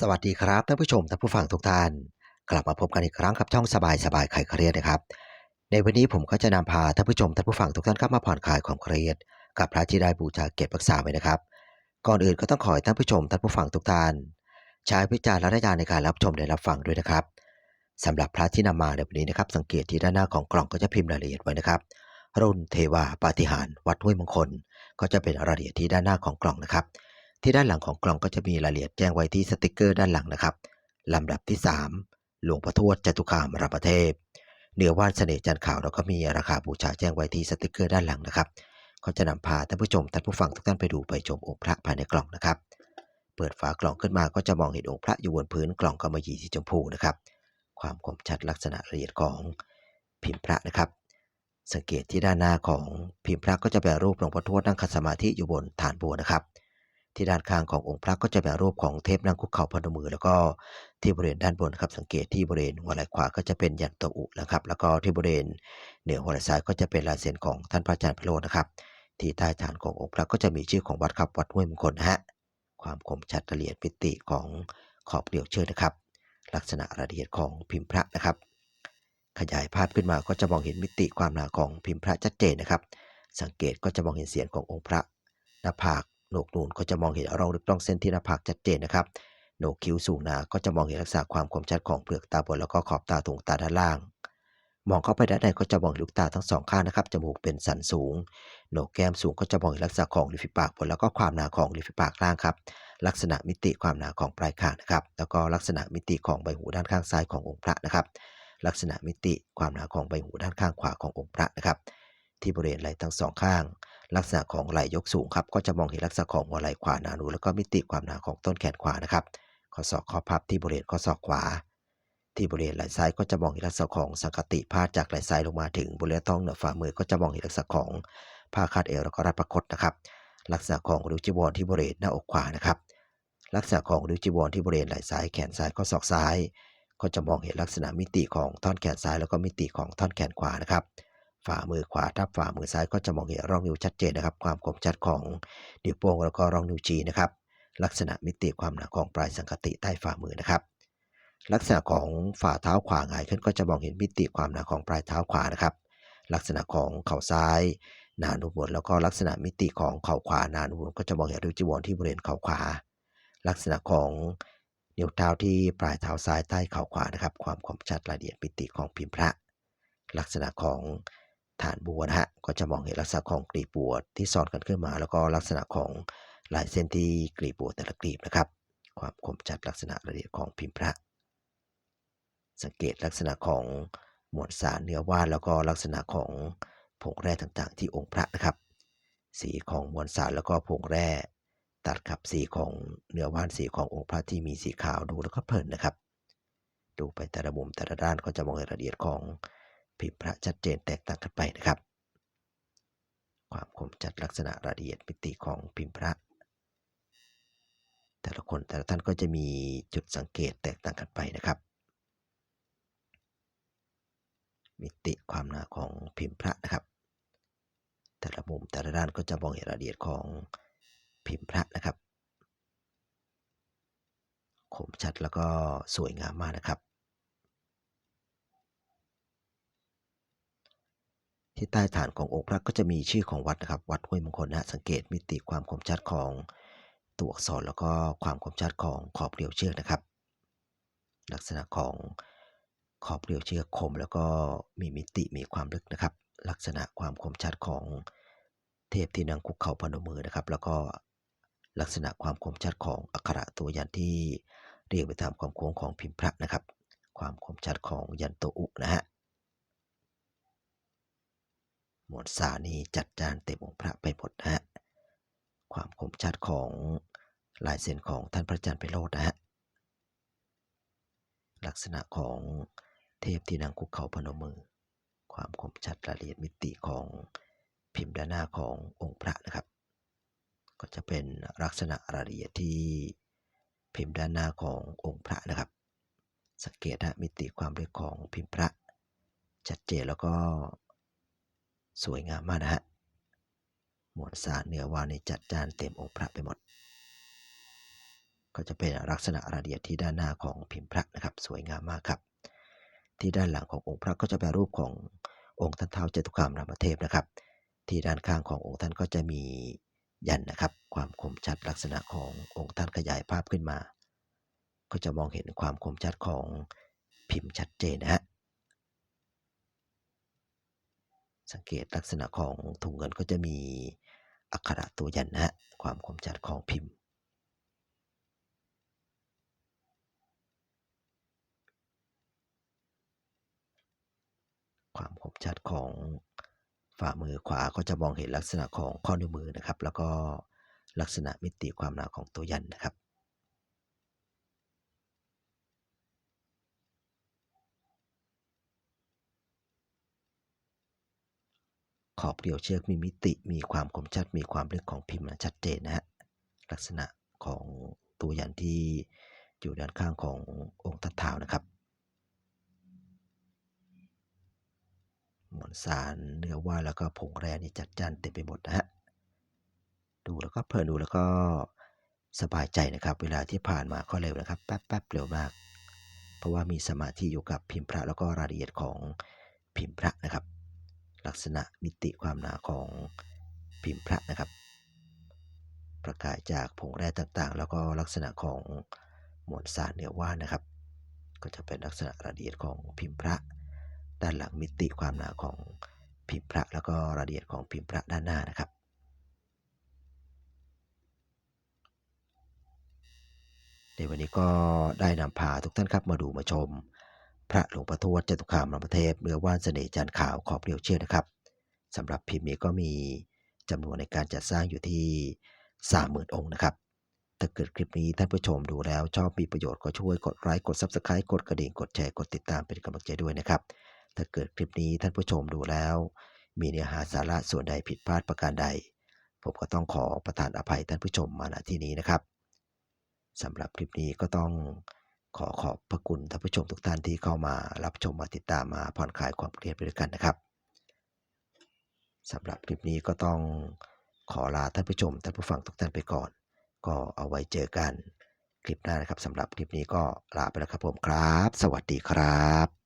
สวัสดีครับท่านผู้ชมท่านผู้ฟังทุกท่าน กลับมาพบกันอีกครั้งกับช่องสบายสบายคลายเครียดนะครับ ในวันนี้ผมก็จะนำพาท่านผู้ชมท่านผู้ฟังทุกท่านครับมาผ่อนคลายความเครียด กับพระที่ได้บูชาเก็บรักษาไว้นะครับ ก่อนอื่นก็ต้องขอให้ท่านผู้ชมท่านผู้ฟังทุกท่าน ใช้วิจารณญาณในการรับชมและรับฟังด้วยนะครับสำหรับพระที่นำมาในวันนี้นะครับ สังเกตที่ด้านหน้าของกล่องก็จะพิมพ์รายละเอียดไว้นะครับ รุ่นเทวาปาฏิหารวัดห้วยมงคล ก็จะเป็นรายละเอียดที่ด้านหน้าของกล่องนะครับ ที่ด้านหลังของกล่องก็จะมีรายละเอียดแจ้งไว้ที่สติกเกอร์ด้านหลังนะครับลำดับที่ 3 หลวงพ่อทวดจตุคามรามเทพเหนือว่านเสน่ห์จันทร์ขาวเราก็มีราคาบูชาแจ้งไว้ที่สติกเกอร์ด้านหลังนะครับก็จะนำพาท่านผู้ชมท่านผู้ฟังทุกท่านไปดูไปชมองค์พระภายในกล่องนะครับ เปิดฝากล่องขึ้นมาก็จะมองเห็นองค์พระอยู่บนพื้นกล่องกำมะหยี่สีชมพูนะครับ ความคมชัดลักษณะละเอียดของพิมพ์พระนะครับ สังเกตที่ด้านหน้าของพิมพ์พระก็จะเป็นรูปหลวงพ่อทวดนั่งขัดสมาธิอยู่บนฐานบัวนะครับ ที่ด้านข้างขององค์พระก็จะเป็นรูปของเทพนั่งคุกเข่าพนมมือ แล้วก็ที่บริเวณด้านบนครับสังเกตที่บริเวณหัวไหล่ขวาก็จะเป็นยันโตอุนะครับ แล้วก็ที่บริเวณเหนือหัวไหล่ซ้ายก็จะเป็นลายเซ็นของท่านพระอาจารย์ไพโรจนะครับ ที่ใต้ฐานขององค์พระก็จะมีชื่อของวัดครับวัดห้วยมงคลนะฮะความคมชัดละเอียดมิติของขอบเกลียวเชือกนะครับ ลักษณะรายละเอียดของพิมพ์พระนะครับ ขยายภาพขึ้นมาก็จะมองเห็นมิติความหนาของพิมพ์พระชัดเจนนะครับ สังเกตก็จะมองเห็นเสียงขององค์พระหน้าผาก โหนกนูนก็จะมองเห็นร่องลึกร่องเส้นที่หน้าผากชัดเจนนะครับโหนกคิ้วสูงหนาก็จะมองเห็นลักษณะความคมชัดของเปลือกตาบนแล้วก็ขอบตาตรงตาด้านล่าง มองเข้าไปด้านในก็จะมองลูกตาทั้งสองข้างนะครับจมูกเป็นสันสูงโหนกแก้มสูงก็จะมองเห็นลักษณะของริมฝีปากบนแล้วก็ความหนาของริมฝีปากล่างครับ ลักษณะมิติความหนาของปลายคางนะครับ แล้วก็ลักษณะมิติของใบหูด้านข้างซ้ายขององค์พระนะครับ ลักษณะมิติความหนาของใบหูด้านข้างขวาขององค์พระนะครับ ที่บริเวณไหล่ทั้งสองข้าง ลักษณะของไหล่ยกสูงครับก็จะมองเห็นลักษณะของหัวไหล่ขวาหนานูแล้วก็มิติความหนาของต้นแขนขวานะครับข้อศอกข้อพับที่บริเวณข้อศอกขวา ที่บริเวณไหล่ซ้ายก็จะมองเห็นลักษณะของสังกติพาดจากไหล่ซ้ายลงมาถึงบริเวณท้องเหนือฝ่ามือก็จะมองเห็นลักษณะของผ้าคาดเอวแล้วก็รัดประคตนะครับ ลักษณะของริ้วจีวรที่บริเวณหน้าอกขวานะครับ ลักษณะของริ้วจีวรที่บริเวณไหล่ซ้ายแขนซ้ายข้อศอกซ้าย ก็จะมองเห็นลักษณะมิติของท่อนแขนซ้ายแล้วก็มิติของท่อนแขนขวานะครับ ฝ่ามือขวาทับฝ่ามือซ้ายก็จะมองเห็นร่องนิ้วชัดเจนนะครับ ความคมชัดของนิ้วโป้งแล้วก็ร่องนิ้วชี้นะครับ ลักษณะมิติความหนาของปลายสังกติใต้ฝ่ามือนะครับ ลักษณะของฝ่าเท้าขวาหงายขึ้นก็จะมองเห็นมิติความหนาของปลายเท้าขวานะครับ ลักษณะของเข่าซ้ายหนานุบนแล้วก็ลักษณะมิติของเข่าขวาหนานุบนก็จะมองเห็นริ้วจีวรที่บริเวณเข่าขวา ลักษณะของนิ้วเท้าที่ปลายเท้าซ้ายใต้เข่าขวานะครับ ความคมชัดรายละเอียดมิติของพิมพ์พระ ลักษณะของ ฐานบัวนะฮะก็จะมองเห็นลักษณะของกลีบบัวที่ซ้อนกันขึ้นมา แล้วก็ลักษณะของลายเส้นที่กลีบบัวแต่ละกลีบนะครับ ความคมชัดลักษณะรายละเอียดของพิมพ์พระ สังเกตลักษณะของมวลสารเนื้อว่านแล้วก็ลักษณะของผงแร่ต่างๆ ที่องค์พระนะครับ สีของมวลสารแล้วก็ผงแร่ตัดกับสีของเนื้อว่านสีขององค์พระที่มีสีขาวดูแล้วก็เพลินนะครับ ดูไปแต่ละมุมแต่ละด้านก็จะมองเห็นรายละเอียดของ พิมพ์พระชัดเจนแตกต่างกันไปนะครับ ความคมชัดลักษณะรายละเอียดมิติของพิมพ์พระ แต่ละคนแต่ละท่านก็จะมีจุดสังเกตแตกต่างกันไปนะครับ มิติความหนาของพิมพ์พระนะครับ แต่ละมุมแต่ละด้านก็จะมองเห็นรายละเอียดของพิมพ์พระนะครับคมชัดแล้วก็สวยงามมากนะครับ ที่ใต้ฐานขององค์พระก็จะมีชื่อของวัดนะครับ วัดห้วยมงคลนะสังเกตมิติความคมชัดของตัวอักษรแล้วก็ความคมชัดของขอบเกลียวเชือกนะครับ ลักษณะของขอบเกลียวเชือกคม แล้วก็มีมิติมีความลึกนะครับ ลักษณะความคมชัดของเทพที่นั่งคุกเข่าพนมมือนะครับ แล้วก็ลักษณะความคมชัดของอักขระตัวยันที่เรียงไปตามความโค้งของพิมพ์พระนะครับ ความคมชัดของยันโตอุนะฮะ หมวดสานี้จัดจานเต็มองค์พระไปหมดนะฮะความคมชัดของลายเส้นของท่านพระอาจารย์ไพโรจน์นะฮะลักษณะของเทพที่นั่งคุกเข่าพนมมือ ความคมชัดรายละเอียดมิติของพิมพ์ด้านหน้าขององค์พระนะครับ ก็จะเป็นลักษณะรายละเอียดที่พิมพ์ด้านหน้าขององค์พระนะครับ สังเกตฮะมิติความลึกของพิมพ์พระ ชัดเจนแล้วก็ สวยงามมากนะฮะหมวดสารเนื้อวานในจัดจานเต็มองค์พระไปหมด ก็จะเป็นลักษณะรายละเอียดที่ด้านหน้าของพิมพ์พระนะครับ สวยงามมากครับ ที่ด้านหลังขององค์พระก็จะเป็นรูปขององค์ท่านเท้าจตุคามรามเทพนะครับ ที่ด้านข้างขององค์ท่านก็จะมียันนะครับ ความคมชัดลักษณะขององค์ท่านขยายภาพขึ้นมา ก็จะมองเห็นความคมชัดของพิมพ์ชัดเจนนะฮะ สังเกตลักษณะของถุงเงินก็จะมีอักขระตัวยันนะฮะความคมชัดของพิมพ์ ความคมชัดของฝ่ามือขวาก็จะมองเห็นลักษณะของข้อนิ้วมือนะครับ แล้วก็ลักษณะมิติความหนาของตัวยันนะครับ ขอบเกลียวเชือกมีมิติ มีความคมชัด มีความลึกของพิมพ์ชัดเจนนะฮะ ลักษณะของตัวยันที่อยู่ด้านข้างขององค์ทัดเท้านะครับมวลสารเนื้อว่าแล้วก็ผงแร่นี่จัดจ้านเต็มไปหมดนะฮะ ดูแล้วก็เพลินดูแล้วก็สบายใจนะครับ เวลาที่ผ่านมาก็เร็วนะครับ แป๊บๆเร็วมาก เพราะว่ามีสมาธิอยู่กับพิมพ์พระแล้วก็รายละเอียดของพิมพ์พระนะครับ ลักษณะมิติความหนาของพิมพ์พระนะครับ ประกายจากผงแร่ต่างๆ แล้วก็ลักษณะของมวลสารเนื้อว่านนะครับ ก็จะเป็นลักษณะรายละเอียดของพิมพ์พระ ด้านหลังมิติความหนาของพิมพ์พระ แล้วก็รายละเอียดของพิมพ์พระด้านหน้านะครับในวันนี้ก็ได้นำพาทุกท่านครับมาดูมาชม พระหลวงพ่อทวดจตุคามรามเทพเนื้อว่านเสน่ห์จันขาวขอบเรียวเชือกนะครับสำหรับพิมพ์นี้ก็มีจำนวนในการจัดสร้างอยู่ที่ 30,000 องค์นะครับ ถ้าเกิดคลิปนี้ท่านผู้ชมดูแล้วชอบมีประโยชน์ก็ช่วยกดไลค์กด Subscribe กดกระดิ่งกดแชร์กดติดตามเป็นกำลังใจด้วยนะครับ ถ้าเกิดคลิปนี้ท่านผู้ชมดูแล้ว มีเนื้อหาสาระส่วนใดผิดพลาดประการใด ผมก็ต้องขอประทานอภัยท่านผู้ชมมาณที่นี้นะครับสำหรับคลิปนี้ก็ต้อง ขอขอบพระคุณท่านผู้ชมทุกท่านที่เข้ามารับชมมาติดตามมาผ่อนคลายความเครียดไปด้วยกันนะครับสำหรับคลิปนี้ก็ต้องขอลาท่านผู้ชมท่านผู้ฟังทุกท่านไปก่อน ก็เอาไว้เจอกันคลิปหน้านะครับสำหรับคลิปนี้ก็ลาไปแล้วครับผมครับ สวัสดีครับ